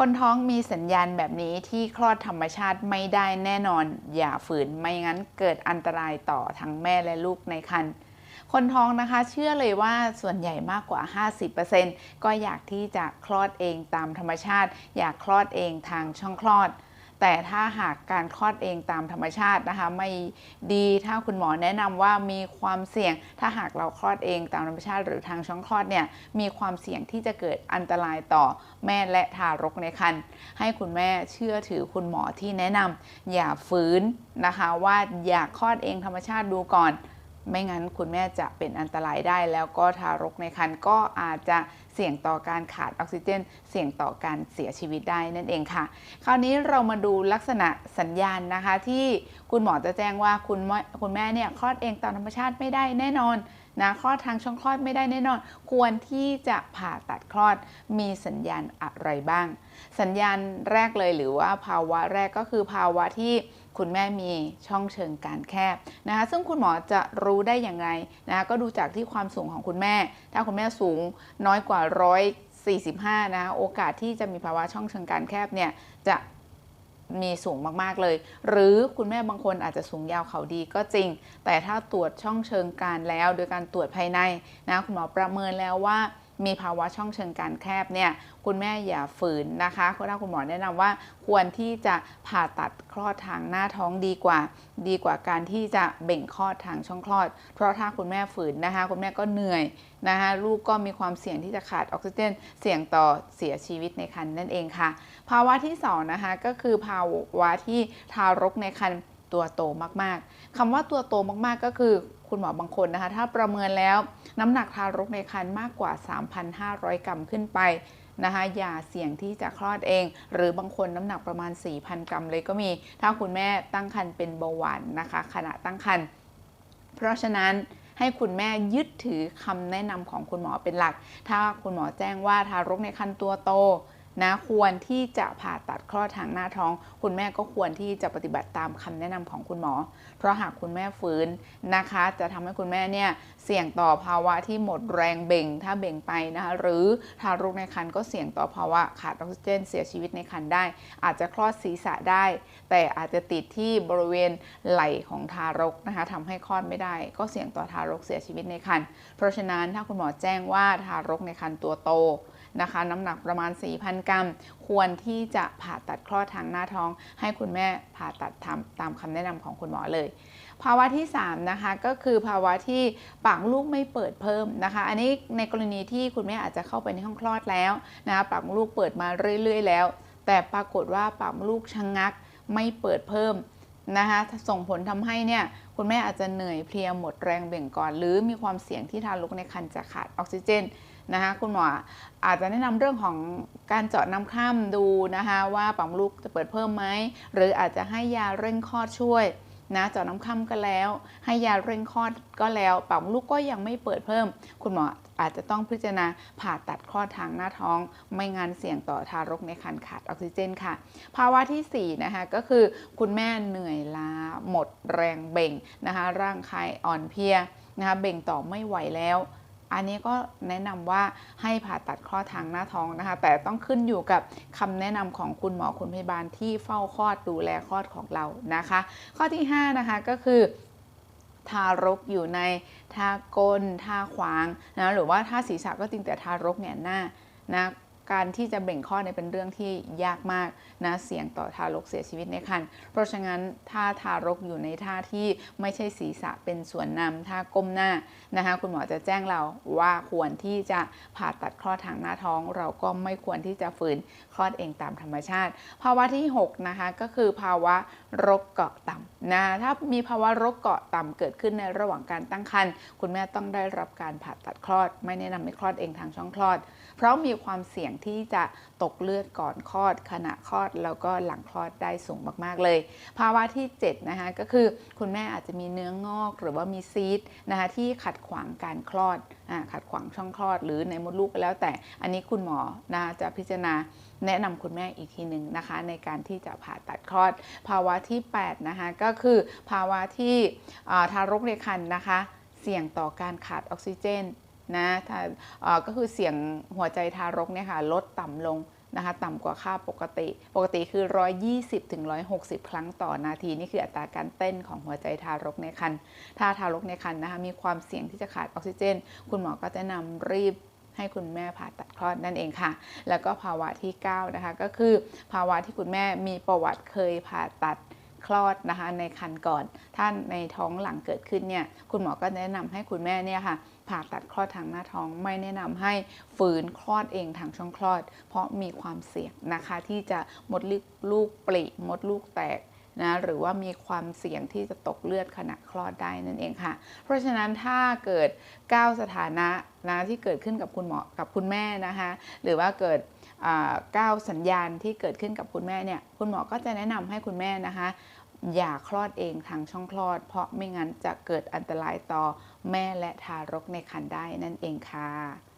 คนท้องมีสัญญาณแบบนี้ที่คลอดธรรมชาติไม่ได้แน่นอน อย่าฝืนไม่งั้นเกิดอันตรายต่อทั้งแม่และลูกในครรภ์คนท้องนะคะเชื่อเลยว่าส่วนใหญ่มากกว่า 50%ก็อยากที่จะคลอดเองตามธรรมชาติ อยากคลอดเองทางช่องคลอด แต่ถ้าหากการคลอดเองตามธรรมชาตินะคะไม่ดีถ้าคุณหมอแนะนำว่ามีความเสี่ยง ถ้าหากเราคลอดเองตามธรรมชาติ หรือทางช่องคลอดเนี่ยมีความเสี่ยงที่จะเกิดอันตรายต่อแม่และทารกในครรภ์ให้คุณแม่เชื่อถือคุณหมอที่แนะนำอย่าฝืนนะคะว่าอยากคลอดเองธรรมชาติดูก่อน ไม่งั้นคุณแม่จะเป็นอันตรายได้ แล้วก็ทารกในครรภ์ก็อาจจะเสี่ยงต่อการขาดออกซิเจน เสี่ยงต่อการเสียชีวิตได้นั่นเองค่ะ คราวนี้เรามาดูลักษณะสัญญาณนะคะ ที่คุณหมอจะแจ้งว่าคุณแม่คุณแม่เนี่ยคลอดเองตามธรรมชาติไม่ได้แน่นอนนะคลอดทางช่องคลอดไม่ได้แน่นอน ควรที่จะผ่าตัดคลอดมีสัญญาณอะไรบ้าง สัญญาณแรกเลยหรือว่าภาวะแรกก็คือภาวะที่ คุณแม่มีช่องเชิงการแคบนะคะซึ่งคุณหมอจะรู้ได้อย่างไรนะคะก็ดูจากที่ความสูงของคุณแม่ ถ้าคุณแม่สูงน้อยกว่า 145นะะโอกาสที่จะมีภาวะช่องเชิงการแคบเนี่ยจะมีสูงมากๆเลย หรือคุณแม่บางคนอาจจะสูงยาวเขาดีก็จริง แต่ถ้าตรวจช่องเชิงการแล้ว โดยการตรวจภายในนะคุณหมอประเมินแล้วว่า มีภาวะช่องเชิงการแคบเนี่ยคุณแม่อย่าฝืนนะคะถ้าคุณหมอแนะนำว่าควรที่จะผ่าตัดคลอดทางหน้าท้องดีกว่า ดีกว่าการที่จะเบ่งคลอดทางช่องคลอด เพราะถ้าคุณแม่ฝืนนะคะ คุณแม่ก็เหนื่อยนะคะลูกก็มีความเสี่ยงที่จะขาดออกซิเจน เสี่ยงต่อเสียชีวิตในครรภ์นั่นเองค่ะ ภาวะที่2นะคะก็คือภาวะที่ทารกในครรภ์ตัวโตมากๆคำว่าตัวโตมากๆก็คือคุณหมอบางคนนะคะ ถ้าประเมินแล้ว น้ำหนักทารกในครรภ์มากกว่า 3,500 กรัมขึ้นไปนะคะอย่าเสี่ยงที่จะคลอดเอง หรือบางคนน้ำหนักประมาณ 4,000 กรัมเลยก็มี ถ้าคุณแม่ตั้งครรภ์เป็นเบาหวานนะคะ ขณะตั้งครรภ์เพราะฉะนั้นให้คุณแม่ยึดถือคำแนะนำของคุณหมอเป็นหลัก ถ้าคุณหมอแจ้งว่าทารกในครรภ์ตัวโต นะควรที่จะผ่าตัดคลอดทางหน้าท้อง คุณแม่ก็ควรที่จะปฏิบัติตามคำแนะนำของคุณหมอ เพราะหากคุณแม่ฟื้นนะคะ จะทำให้คุณแม่เนี่ยเสี่ยงต่อภาวะที่หมดแรงเบ่ง ถ้าเบ่งไปนะคะหรือทารกในครรภ์ก็เสี่ยงต่อภาวะขาดออกซิเจนเสียชีวิตในครรภ์ได้ อาจจะคลอดศีรษะได้ แต่อาจจะติดที่บริเวณไหล่ของทารกนะคะทำให้คลอดไม่ได้ ก็เสี่ยงต่อทารกเสียชีวิตในครรภ์เพราะฉะนั้นถ้าคุณหมอแจ้งว่าทารกในครรภ์ตัวโต นะคะน้ำหนักประมาณ 4,000 กรัม ควรที่จะผ่าตัดคลอดทางหน้าท้อง ให้คุณแม่ผ่าตัดทำตามคำแนะนำของคุณหมอเลย ภาวะที่ 3 นะคะ ก็คือภาวะที่ปากลูกไม่เปิดเพิ่มนะคะ อันนี้ในกรณีที่คุณแม่อาจจะเข้าไปในห้องคลอดแล้วนะคะปากลูกเปิดมาเรื่อย ๆ แล้ว แต่ปรากฏว่าปากลูกชะงงักไม่เปิดเพิ่มนะคะส่งผลทำให้เนี่ย คุณแม่อาจจะเหนื่อยเพลียหมดแรงเบ่งก่อน หรือมีความเสี่ยงที่ทารกในครรภ์จะขาดออกซิเจนนะคะคุณหมออาจจะแนะนำเรื่องของการเจาะน้ำคร่ำดูนะคะว่าปั๊มลูกจะเปิดเพิ่มไหมหรืออาจจะให้ยาเร่งคลอดช่วยนะเจาะน้ำค่ำก็แล้ว ให้ยาเร่งคลอดก็แล้วปั๊มลูกก็ยังไม่เปิดเพิ่ม คุณหมอ อาจจะต้องพิจารณาผ่าตัดคลอทางหน้าท้อง ไม่งานเสี่ยงต่อทารกในครรภ์ขาดออกซิเจนค่ะ ภาวะที่4นะคะก็คือคุณแม่เหนื่อยล้า หมดแรงเบ่งนะคะร่างกายอ่อนเพลียนะคะเบ่งต่อไม่ไหวแล้วอันนี้ก็แนะนำว่าให้ผ่าตัดคลอดทางหน้าท้องนะคะ แต่ต้องขึ้นอยู่กับคำแนะนำของคุณหมอคุณพยาบาลที่เฝ้าคลอดดูแลคลอดของเรานะคะ ข้อที่ 5 นะคะก็คือ ทารกอยู่ในท่าก้นท่าขวางนะหรือว่าท่าศีรษะก็จริงแต่ทารกเนี่ยหน้านะ การที่จะเบ่งคลอดเนี่ยเป็นเรื่องที่ยากมากนะเสี่ยงต่อทารกเสียชีวิตในครรภ์เพราะฉะนั้นถ้าทารกอยู่ในท่าที่ไม่ใช่ศีรษะเป็นส่วนนำท่าก้มหน้านะคะคุณหมอจะแจ้งเราว่าควรที่จะผ่าตัดคลอดทางหน้าท้อง เราก็ไม่ควรที่จะฝืนคลอดเองตามธรรมชาติ ภาวะที่6นะคะก็คือภาวะรกเกาะต่ำนะถ้ามีภาวะรกเกาะต่ำเกิดขึ้นในระหว่างการตั้งครรภ์คุณแม่ต้องได้รับการผ่าตัดคลอด ไม่แนะนำให้คลอดเองทางช่องคลอด เพราะมีความเสี่ยงที่จะตกเลือดก่อนคลอด ขณะคลอดแล้วก็หลังคลอดได้สูงมากๆเลย ภาวะที่7นะคะก็คือคุณแม่อาจจะมีเนื้องอกหรือว่ามีซีดนะคะที่ขัดขวางการคลอดอขัดขวางช่องคลอด หรือในมดลูกก็แล้วแต่อันนี้คุณหมอนะจะพิจารณาแนะนำคุณแม่อีกทีหนึ่งนะคะ ในการที่จะผ่าตัดคลอด ภาวะที่8นะคะก็คือภาวะที่ทารกในครรภ์นะคะ เสี่ยงต่อการขาดออกซิเจน นะก็คือเสี่ยงหัวใจทารกเนี่ยค่ะลดต่ำลงนะคะต่ำกว่าค่าปกติ ปกติคือ 120ถึง160 ครั้งต่อนาที นี่คืออัตราการเต้นของหัวใจทารกในครรภ์ถ้าทารกในครรภ์นะคะมีความเสี่ยงที่จะขาดออกซิเจน คุณหมอก็จะนำรีบให้คุณแม่ผ่าตัดคลอดนั่นเองค่ะ แล้วก็ภาวะที่ 9 นะคะ ก็คือภาวะที่คุณแม่มีประวัติเคยผ่าตัด คลอดนะคะในครรภ์ก่อน ถ้าในท้องหลังเกิดขึ้นเนี่ยคุณหมอก็แนะนำให้คุณแม่เนี่ยค่ะผ่าตัดคลอดทางหน้าท้องไม่แนะนำให้ฝืนคลอดเองทางช่องคลอด เพราะมีความเสี่ยงนะคะ ที่จะมดลูกปริมดลูกแตกนะหรือว่ามีความเสี่ยงที่จะตกเลือดขณะคลอดได้นั่นเองค่ะ เพราะฉะนั้นถ้าเกิด 9 สถานะนะที่เกิดขึ้นกับคุณหมอกับคุณแม่นะคะ หรือว่าเกิด 9 สัญญาณที่เกิดขึ้นกับคุณแม่เนี่ยคุณหมอก็จะแนะนำให้คุณแม่นะคะ อย่าคลอดเองทางช่องคลอด เพราะไม่งั้นจะเกิดอันตรายต่อแม่และทารกในครรภ์ได้นั่นเองค่ะ